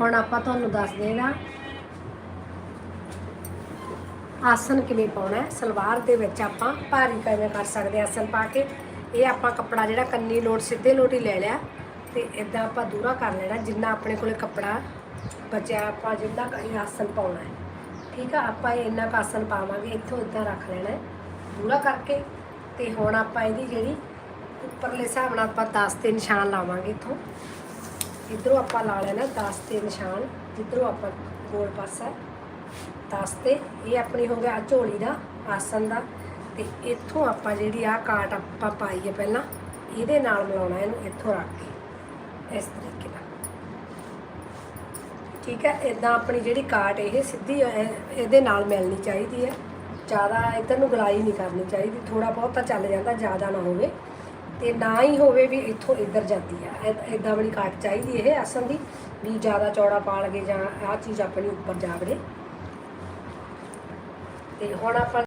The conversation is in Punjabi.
ਹੁਣ ਆਪਾਂ ਤੁਹਾਨੂੰ ਦੱਸਦੇ ਹਾਂ ਆਸਨ ਕਿਵੇਂ ਪਾਉਣਾ ਹੈ? ਸਲਵਾਰ ਦੇ ਵਿੱਚ ਆਪਾਂ ਭਾਰੀ ਕਿਵੇਂ ਕਰ ਸਕਦੇ ਹਾਂ ਆਸਨ ਪਾ ਕੇ? ਇਹ ਆਪਾਂ ਕੱਪੜਾ ਜਿਹੜਾ ਕੰਨੀ ਲੋਟ, ਸਿੱਧੇ ਲੋਟ ਹੀ ਲੈ ਲਿਆ। ਤੇ ਇਦਾਂ ਆਪਾਂ ਦੂਰਾ ਕਰ ਲੈਣਾ, ਜਿੰਨਾ ਆਪਣੇ ਕੋਲੇ ਕੱਪੜਾ ਬਚਿਆ ਆਪਾਂ ਜਿੰਨਾ ਇਹ ਆਸਨ ਪਾਉਣਾ ਹੈ। ਠੀਕ ਆ? ਆਪਾਂ ਇਹ ਇੰਨਾ ਕੁ ਆਸਨ ਪਾਵਾਂਗੇ, ਇੱਥੋਂ ਇਦਾਂ ਰੱਖ ਲੈਣਾ ਹੈ। ਦੂਰਾ ਕਰਕੇ ਤੇ ਹੁਣ ਆਪਾਂ ਇਹਦੀ ਜਿਹੜੀ ਉੱਪਰਲੇ ਹਿਸਾਬ ਨਾਲ ਆਪਾਂ 10 ਤੇ ਨਿਸ਼ਾਨ ਲਾਵਾਂਗੇ ਇੱਥੋਂ। ਇਧਰੋਂ ਆਪਾਂ ਲਾ ਲੈਣਾ 10 ਤੇ ਨਿਸ਼ਾਨ, ਜਿੱਧਰੋਂ ਆਪਾਂ ਗੋਲ ਪਾਸਾ 10 ਤੇ, ਇਹ ਆਪਣੀ ਹੋ ਗਿਆ ਝੋਲੀ ਦਾ ਆਸਨ ਦਾ। ਤੇ ਇੱਥੋਂ ਆਪਾਂ ਜਿਹੜੀ ਆ ਕਾਟ ਆਪਾਂ ਪਾਈ ਹੈ ਪਹਿਲਾਂ, ਇਹਦੇ ਨਾਲ ਮਿਲਾਉਣਾ ਇਹਨੂੰ ਇੱਥੋਂ ਰੱਖ ਕੇ, ਇਸ ਤਰੀਕੇ ਨਾਲ। ਠੀਕ ਹੈ ਇਦਾਂ ਆਪਣੀ ਜਿਹੜੀ ਕਾਟ ਇਹ ਸਿੱਧੀ ਇਹਦੇ ਨਾਲ ਮਿਲਣੀ ਚਾਹੀਦੀ ਹੈ। ਜ਼ਿਆਦਾ ਇੱਧਰ ਨੂੰ ਗਲਾਈ ਨਹੀਂ ਕਰਨੀ ਚਾਹੀਦੀ ਥੋੜਾ ਬਹੁਤ ਤਾਂ ਚੱਲ ਜਾਂਦਾ, ਜ਼ਿਆਦਾ ਨਾ ਹੋਵੇ। ਤੇ ਨਾ ਹੀ ਹੋਵੇ ਵੀ ਇੱਥੋਂ ਇੱਧਰ ਜਾਂਦੀ ਆ। ਇਦਾਂ ਵਾਲੀ ਕਾਟ ਚਾਹੀਦੀ ਇਹ ਆਸਨ ਦੀ, ਵੀ ਜ਼ਿਆਦਾ ਚੌੜਾ ਪਾ ਲਗੇ ਜਾਂ ਆਹ ਚੀਜ਼ ਆਪਣੀ ਉੱਪਰ ਜਾ ਵੜੇ ਤੇ ਹੁਣ ਆਪਾਂ